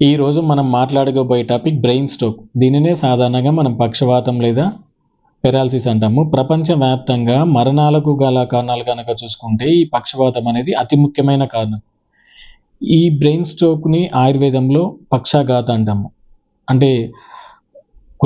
ఈరోజు మనం మాట్లాడుకోబోయే topic brain stroke. దీనినే సాధారణంగా మనం పక్షవాతం లేదా పెరాలసిస్ అంటాము. ప్రపంచవ్యాప్తంగా మరణాలకు గల కారణాలు కనుక చూసుకుంటే ఈ పక్షవాతం అనేది అతి ముఖ్యమైన కారణం. ఈ బ్రెయిన్ స్ట్రోక్ని ఆయుర్వేదంలో పక్షాఘాత అంటాము. అంటే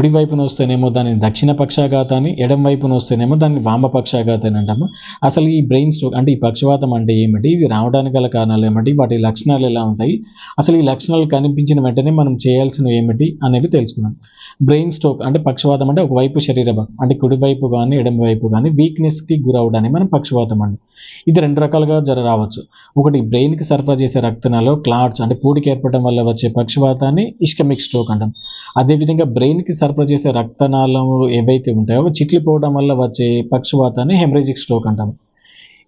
కుడి వైపున వస్తేనేమో దాన్ని దక్షిణ పక్షాఘాతాన్ని ఎడం వైపున వస్తేనేమో దాన్ని వామపక్షాఘాతాన్ని అంటాము. అసలు ఈ బ్రెయిన్ స్ట్రోక్ అంటే ఈ పక్షవాతం అంటే ఏమిటి? ఇది రావడానికి గల కారణాలు ఏమిటి? వాటి లక్షణాలు ఎలా ఉంటాయి? అసలు ఈ లక్షణాలు కనిపించిన వెంటనే మనం చేయాల్సినవి ఏమిటి అనేవి తెలుసుకుందాం. బ్రెయిన్ స్ట్రోక్ అంటే పక్షవాతం అంటే ఒకవైపు శరీర భాగం అంటే కుడివైపు కానీ ఎడమ వైపు కానీ వీక్నెస్కి గురవడాన్ని మనం పక్షవాతం అండి ఇది రెండు రకాలుగా జర రావచ్చు. ఒకటి బ్రెయిన్కి సరఫరా చేసే రక్తనాలో క్లాట్స్ అంటే పూడికి ఏర్పడడం వల్ల వచ్చే పక్షవాతాన్ని ఇష్కమిక్ స్ట్రోక్ అంటాం. అదేవిధంగా బ్రెయిన్కి సరఫరా చేసే రక్తనాళాలు ఏవైతే ఉంటాయో అవి చిట్లిపోవడం వల్ల వచ్చే పక్షవాతాన్ని హెమరేజిక్ స్ట్రోక్ అంటాము.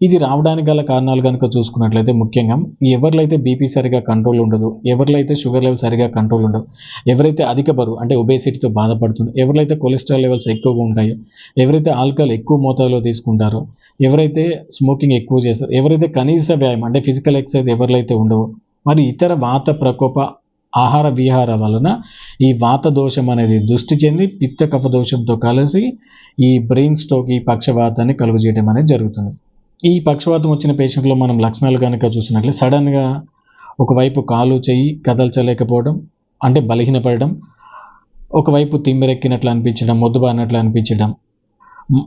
ఇది రావడానికి గల కారణాలు కనుక చూసుకున్నట్లయితే ముఖ్యంగా ఎవరిలో బీపీ సరిగా కంట్రోల్ ఉండదు ఎవరిలో అయితే షుగర్ లెవెల్ సరిగా కంట్రోల్ ఉండదు ఎవరైతే అధిక బరువు అంటే ఒబేసిటీతో బాధపడుతుంది ఎవరైతే కొలెస్ట్రాల్ లెవెల్స్ ఎక్కువగా ఉంటాయో ఎవరైతే ఆల్కహాల్ ఎక్కువ మోతాదులో తీసుకుంటారో ఎవరైతే స్మోకింగ్ ఎక్కువ చేస్తారో ఎవరైతే కనీస వ్యాయామం అంటే ఫిజికల్ ఎక్సర్సైజ్ ఎవరిలో అయితే ఉండవో మరి ఇతర వాత ప్రకోప ఆహార విహార వలన ఈ వాత దోషం అనేది దృష్టి చెంది పిత్త కఫ దోషంతో కలిసి ఈ బ్రెయిన్ స్ట్రోక్ ఈ పక్షవాతాన్ని కలుగజేయడం అనేది జరుగుతుంది. ఈ పక్షవాతం వచ్చిన పేషెంట్లో మనం లక్షణాలు కనుక చూసినట్లే సడన్గా ఒకవైపు కాలు చెయ్యి కదల్చలేకపోవడం అంటే బలహీనపడడం ఒకవైపు తిమ్మిరెక్కినట్లు అనిపించడం మొద్దుబారినట్లు అనిపించడం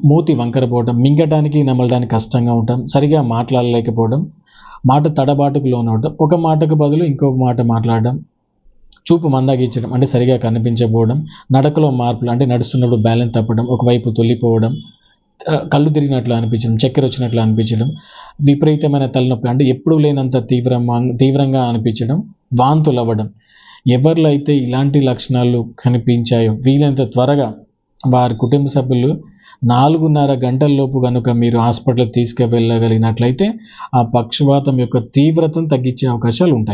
మూతి వంకరపోవడం మింగడానికి నమలడానికి కష్టంగా ఉండటం సరిగా మాట్లాడలేకపోవడం మాట తడబాటుకు లోనవడం ఒక మాటకు బదులు ఇంకొక మాట మాట్లాడడం చూపు మందగించడం అంటే సరిగా కనిపించకపోవడం నడకలో మార్పులు అంటే నడుస్తున్నప్పుడు బ్యాలెన్స్ తప్పడం ఒకవైపు తొలిపోవడం కళ్ళు తిరిగినట్లు అనిపించడం చక్కెర వచ్చినట్లు అనిపించడం విపరీతమైన తలనొప్పి అంటే ఎప్పుడూ లేనంత తీవ్రంగా తీవ్రంగా అనిపించడం వాంతులు అవ్వడం ఎవరిలో అయితే ఇలాంటి లక్షణాలు కనిపించాయో వీలైనంత త్వరగా వారి కుటుంబ సభ్యులు నాలుగున్నర గంటల్లోపు కనుక మీరు హాస్పిటల్కి తీసుకువెళ్ళగలిగినట్లయితే ఆ పక్షవాతం యొక్క తీవ్రతను తగ్గించే అవకాశాలు ఉంటాయి.